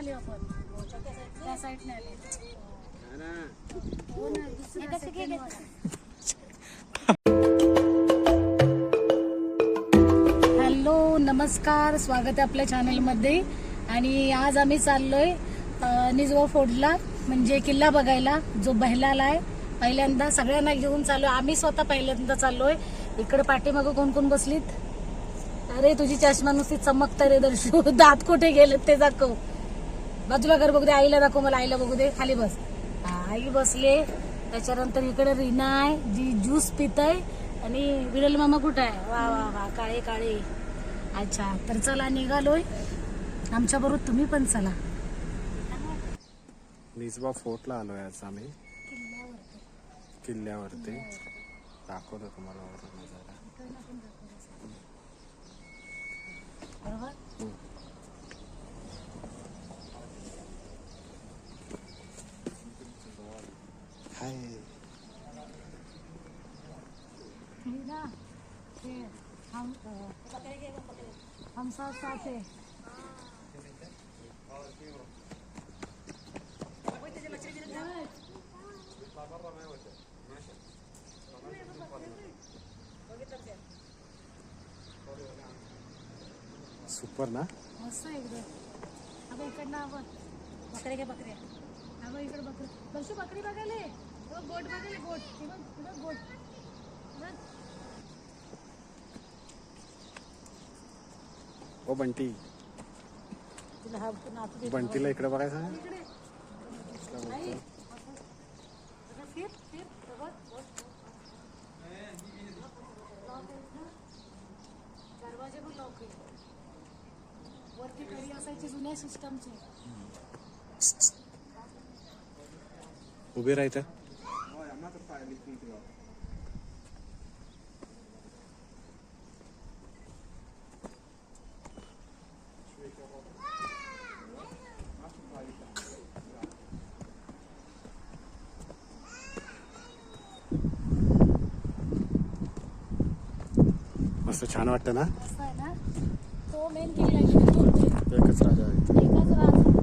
आले आपण. त्या साईडने आले. हो ना दुसऱ्या second वर. हॅलो नमस्कार. स्वागत आहे आपल्या चॅनलमध्ये आणि आज आम्ही चाललोय अं, निजवा फोर्टला म्हणजे किल्ला बघायला जो बहलाला आहे. पहिल्यांदा सगळ्यांना घेऊन चाललोय. आम्ही स्वतः पहिल्यांदा चाललोय. इकडे पाठीमागं कोण कोण बसलीत? अरे तुझी चष्मा नुसती चमकता रे दर्शू. दात कुठे गेले ते दाखव. बाजूला घर बघू दे आईला दाखव मला आईला बघू दे खाली बस. आई बसले. त्याच्यानंतर इकडे रीना आहे जी ज्यूस पित आहे आणि विरल मामा कुठं आहे? वा वा वा काळे काळे. अच्छा तर चला निघालोय. आमच्या बरोबर तुम्ही पण चला. निजबा फोर्टला आलोय आज आम्ही. किल्ल्यावरती. दाखवतो तुम्हाला. बरोबर? हे हम हम साथ साथ है सुपर ना? मस्त आहे एकदम अगं इकडनं आपण बकरे घे बकऱ्या अगं इकडे बकरी दर्शू बकरी बघायला ये. बघायला ओ बंटी हा बंटीला इकडे बघायचं इकडे दरवाजे पण लॉक वरती कडी असायची जुन्या सिस्टमची उभे राहायचं मस्त छान वाटतं ना? तो मेन किल्ला. एकच राजा आहे. एकच राजा.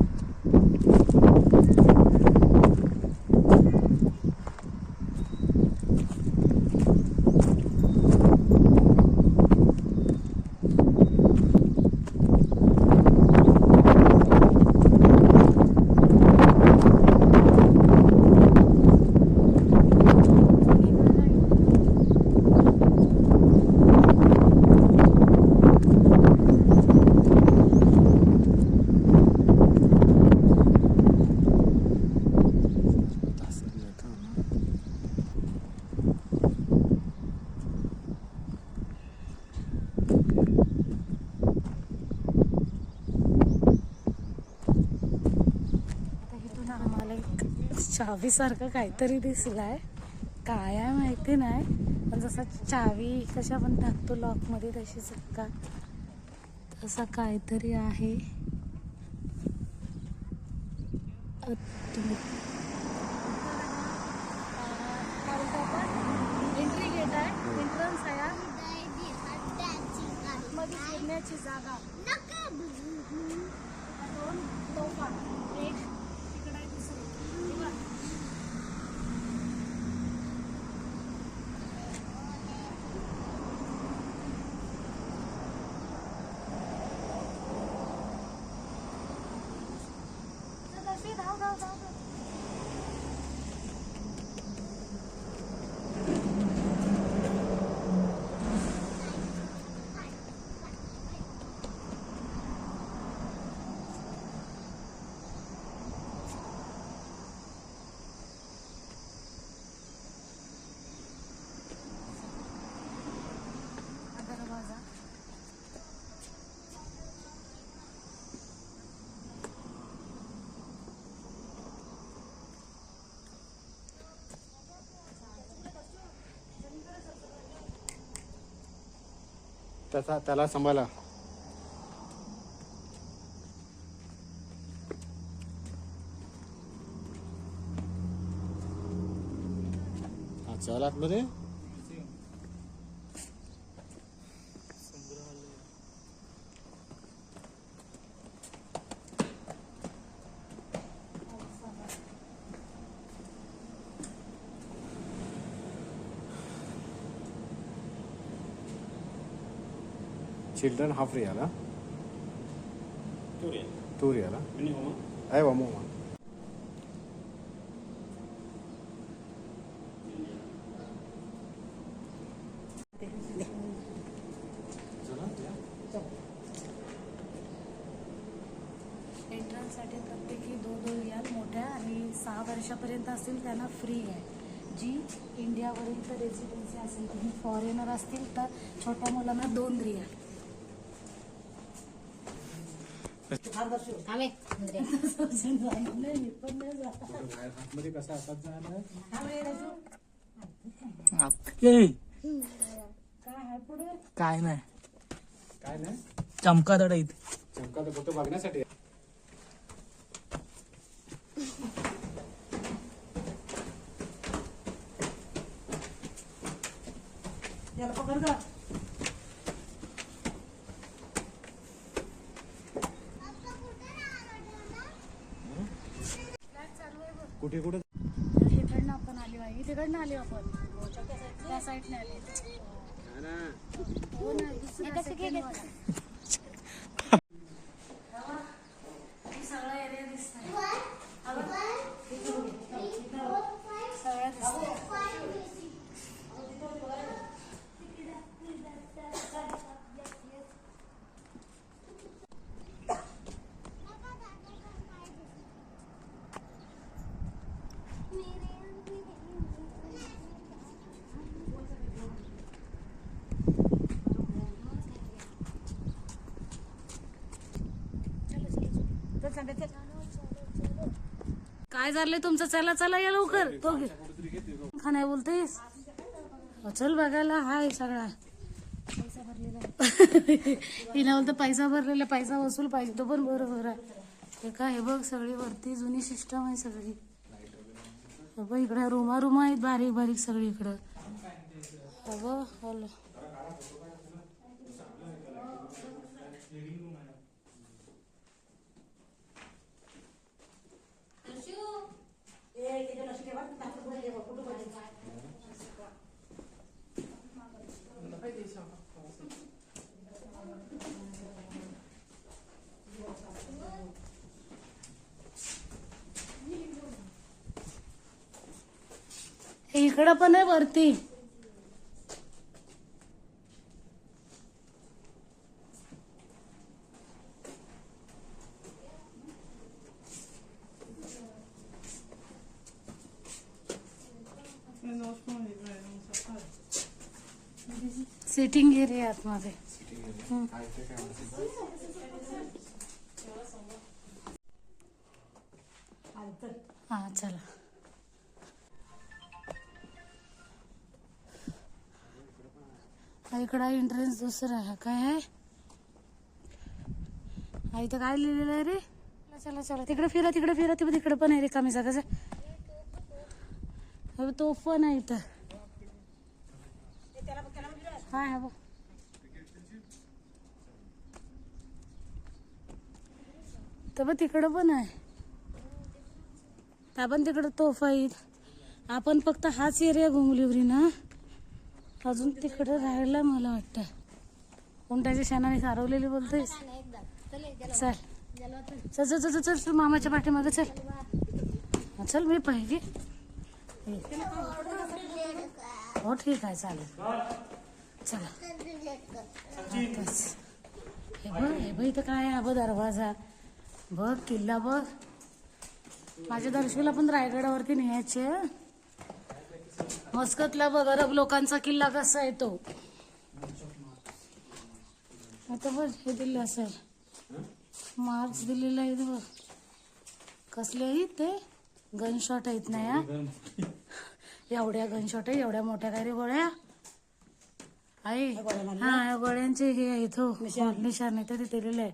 एक चावी सारखं काहीतरी दिसलाय. काय आहे माहिती नाही. पण जसा चावी कशा आपण टाकतो लॉकमध्ये तशीच का तसा काहीतरी आहे. एंट्री गेट आहे. एंट्रन्स आहे जागा. 아, 감사합니다. त्याचा त्याला सांभाळा. हा आतमध्ये. चिल्ड्रन हाफ रियाला Turin. टू रियाला Ini Oma. अयवा मोमा एंट्रन्ससाठी प्रत्येकी दोन दोन रियाल मोठ्या आणि सहा वर्षापर्यंत असतील त्यांना फ्री आहे. जी इंडियावरील तर रेसिडेन्सी असेल तुम्ही फॉरेनर असतील तर छोट्या मुलांना दोन रियाल नाही, काय नाही. काय नाही? चमकादड इथे. चमका तर फक्त बघण्यासाठी. आहे. कुठे कुठे? तिकडनं आपण आली बाई तिकडनं आली आपण. त्या साईडने आली. हो ना दुसऱ्या second वर. काय झालंय तुमचं? चला चला या लवकर. तो घे नाही बोलतेस? चल बघायला. हाय सगळा. हिला बोलतो पैसा भरलेला पैसा वसूल पाहिजे. तो पण बरोबर आहे. का हे बघ सगळी वरती जुनी सिस्टम आहे सगळी. हे बघ इकडे रुमा रुमा आहेत बारीक बारीक सगळी इकडं अगं हॅलो इकडं पण आहे वरती सिटिंग एरिया आतमध्ये हा चला. हा इकडं एंट्रन्स दुसरा आहे. काय आहे? हा इथं काय लिहिलेलं आहे रे? चला, चला तिकडे फिरा तिकडे फिरा. ते तिकडे पण आहे रे कमी जागाचं अबे, तो पण आहे इथं. हा हा बघ. तर बघ तिकडं पण आहे. आपण पण तिकडं तोफा आहेत आपण फक्त हाच एरिया घुमलीवरी ना? अजून तिकडं राहायला मला वाटतं. उंटाच्या शेणाने सारवलेली बोलतेस चल. चल चल चल चल चल मामाच्या पाठीमागे चल. चल मी पाहिजे. हो ठीक आहे चालेल. चला. हे बघ हे बघ इथं काय आहे हा बघ दरवाजा. बघ किल्ला बघ. माझ्या दर्शवीला पण रायगडावरती न्यायचे मस्कतला बघ अरब लोकांचा किल्ला कसा आहे तो? आता बघ हे दिलं असेल. मार्क्स दिलेला आहे बघ. कसले आहेत ते गन शॉट आहेत ना या. एवढ्या गन शॉट आहे एवढ्या मोठ्या काय रे गोळ्या? आहे हा या गोळ्यांचे हे आहेत हो. निशाण. आहे ते दिलेले आहे.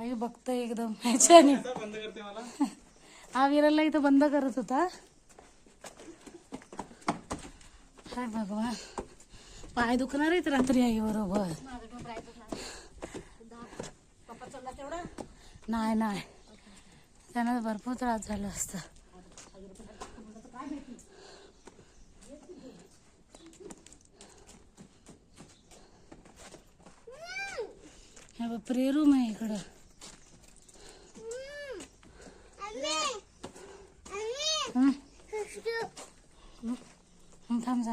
आई बघतोय एकदम. ह्याच्याने. हा विराला इथं बंद करत होता. हाय भगवान. पाय दुखणार आहेत रात्री आई बरोबर. नाही नाही. त्यानं भरपूर त्रास झाला असता. हे प्रेरूम आहे इकडं.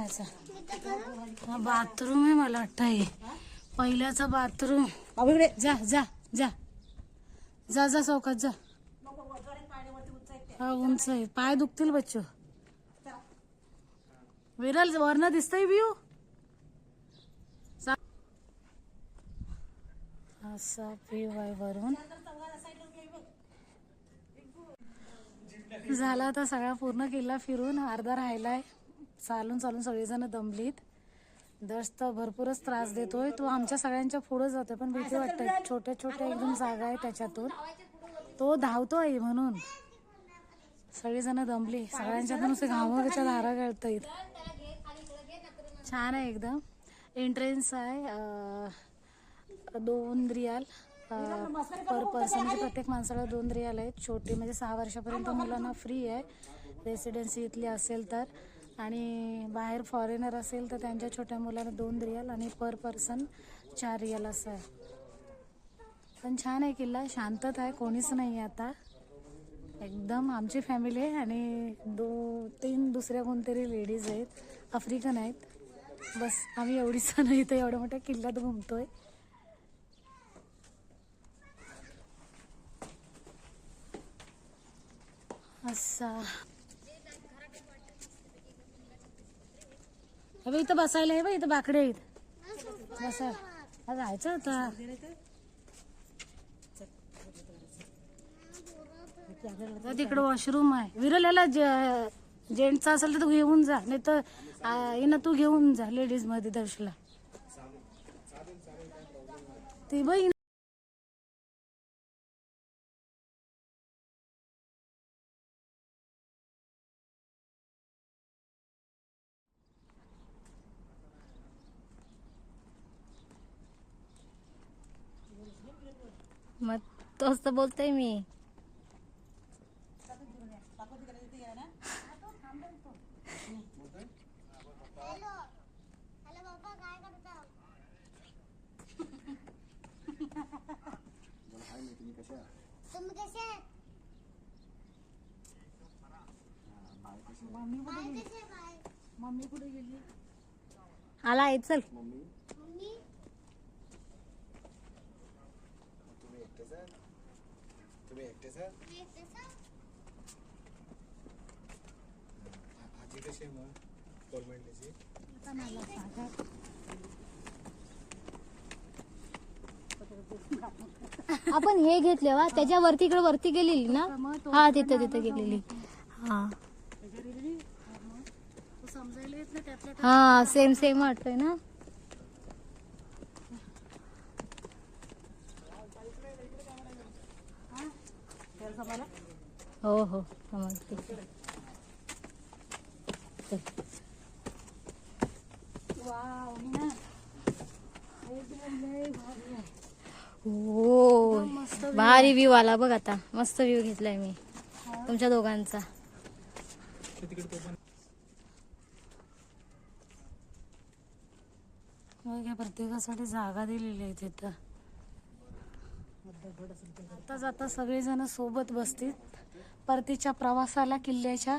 जायचं हा बाथरूम आहे मला वाटतं हे. पहिल्याचा बाथरूम. जा जा जा. जा जा चौकात जा. हा उंच आहे. पाय दुखतील बच्चो. विरल वरनं दिसतंय व्ह्यू असा व्ह्यू आहे वरून. झाला आता सगळा पूर्ण किल्ला फिरून अर्धा राहिलाय. चालून चालून सगळेजण दमलीत. दस तर भरपूरच त्रास देतोय. तो आमच्या सगळ्यांच्या पुढे जातोय. पण भीती वाटते. छोट्या छोट्या एकदम जागा आहे त्याच्यातून. तो धावतोय म्हणून. सगळेजण दमली. सगळ्यांच्या नुसते घामाच्या धारा गळतायत. छान आहे एकदम. एंट्रन्स आहे दोन रियाल. पर पर्सन म्हणजे प्रत्येक माणसाला दोन रियाल आहेत. छोटी म्हणजे सहा वर्षापर्यंत मुलांना फ्री आहे. रेसिडेन्सी इथली असेल तर. आणि बाहेर फॉरेनर असेल तर त्यांच्या छोट्या मुलांना दोन रियाल आणि पर पर्सन चार रियाल असं आहे. पण छान आहे किल्ला शांतता आहे कोणीच नाही आहे आता. एकदम आमची फॅमिली आहे आणि दो तीन दुसऱ्या कोणतरी लेडीज आहेत आफ्रिकन आहेत. बस आम्ही एवढीच नाही इथे एवढ्या मोठ्या किल्ल्यात घुमतोय. असा. हे इथं बसायला आहे बा इथं बाकडे आहेत. बसा. हा, जायचं आता. तिकडे वॉशरूम आहे. विरल याला जेंट्सचा असेल तर तू घेऊन जा नाही तर येणं तू घेऊन जा लेडीजमध्ये दर्शला. ती बाई मग तोच तर बोलतोय मी. तुम्ही कसे आहेत मम्मी कुठे गेली आला आहे चल. मम्मी? तुम्ही एकटेच आहे तुम्ही एकटेच आहे मी एकटेच आहे. आजी कशी आहे मग? कोलमेंडलीची? आता मला सांगा आपण हे घेतले वा त्याच्या वरती इकडे वरती गेलेली ना? हा तिथं तिथं गेलेली. हा. हा सेम सेम वाटतोय ना? हो हो समजते. हो भारी व्ह्यू आला बघ आता. मस्त व्ह्यू घेतलाय मी. तुमच्या दोघांचा. प्रत्येकासाठी जागा दिलेली आहे तिथं. आता जाता सगळेजण सोबत बसतील. परतीच्या प्रवासाला किल्ल्याच्या